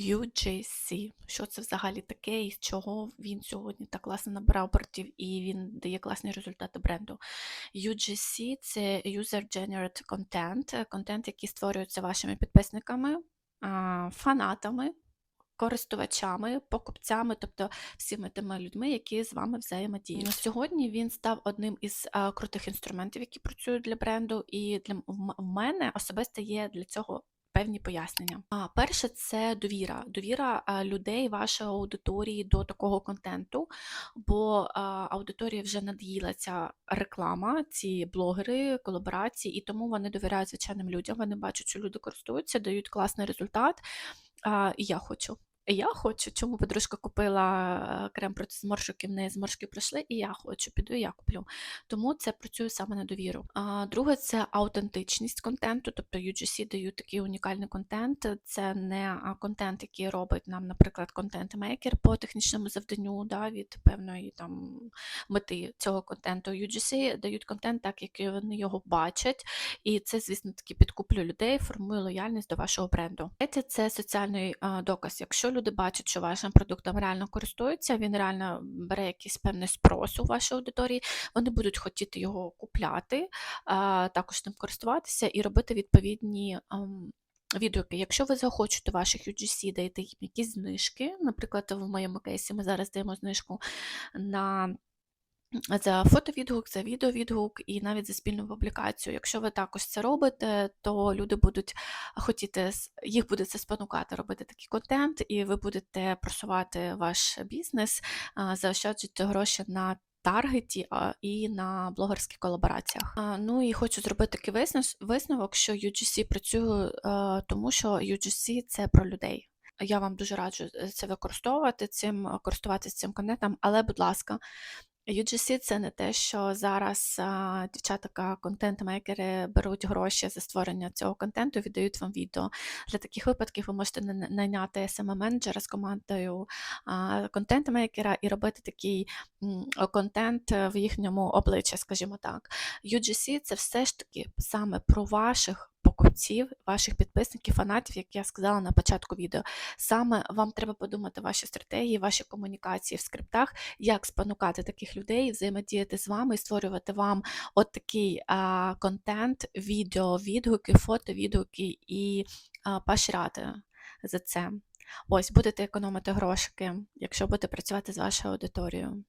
UGC. Що це взагалі таке і з чого він сьогодні так класно набирав обертів і він дає класні результати бренду. UGC це User Generated Content, контент, який створюється вашими підписниками, фанатами, користувачами, покупцями, тобто всіми тими людьми, які з вами взаємодіють. Сьогодні він став одним із крутих інструментів, які працюють для бренду, і для в мене особисто є для цього. Певні пояснення. А перше це довіра. Довіра людей, вашої аудиторії до такого контенту, бо аудиторії вже над'їла реклама, ці блогери, колаборації, і тому вони довіряють звичайним людям. Вони бачать, що люди користуються, дають класний результат. І я хочу. Я хочу, чому подружка купила е, крем проти зморшок, і в неї зморшки пройшли, і я хочу, піду, і я куплю. Тому це працює саме на довіру. А друге це аутентичність контенту, тобто UGC дають такий унікальний контент. Це не контент, який робить нам, наприклад, контент-мейкер по технічному завданню да, від певної там мети цього контенту. UGC дають контент так, як вони його бачать, і це, звісно, таки підкуплює людей, формує лояльність до вашого бренду. Третє це соціальний а, доказ. Якщо люди бачать, що вашим продуктом реально користуються, він реально бере якийсь певний спрос у вашій аудиторії, вони будуть хотіти його купляти, також ним користуватися і робити відповідні. Відгуки, якщо ви захочете ваших UGC, даєте їм якісь знижки. Наприклад, в моєму кейсі ми зараз даємо знижку на за фотовідгук, за відеовідгук і навіть за спільну публікацію. Якщо ви також це робите, то люди будуть хотіти, їх буде це спонукати робити такий контент, і ви будете просувати ваш бізнес, а, заощаджуєте гроші на. Таргеті і на блогерських колабораціях. Ну і хочу зробити такий висновок, що UGC працює, е, тому що UGC це про людей. Я вам дуже раджу е, це використовувати, цим користуватися цим контентом, але, будь ласка, UGC це не те, що зараз а, дівчатка контент-мейкери беруть гроші за створення цього контенту, віддають вам відео. Для таких випадків ви можете на- найняти SMM-менеджера з командою контент-мейкера і робити такий контент в їхньому обличчі, скажімо так. UGC це все ж таки саме про ваших покупців, ваших підписників, фанатів, як я сказала на початку відео. Саме вам треба подумати ваші стратегії, ваші комунікації в скриптах, як спонукати таких людей взаємодіяти з вами і створювати вам от такий а, контент, відео, відгуки, фото, відгуки і а, поширяти за це. Ось будете економити грошики, якщо будете працювати з вашою аудиторією.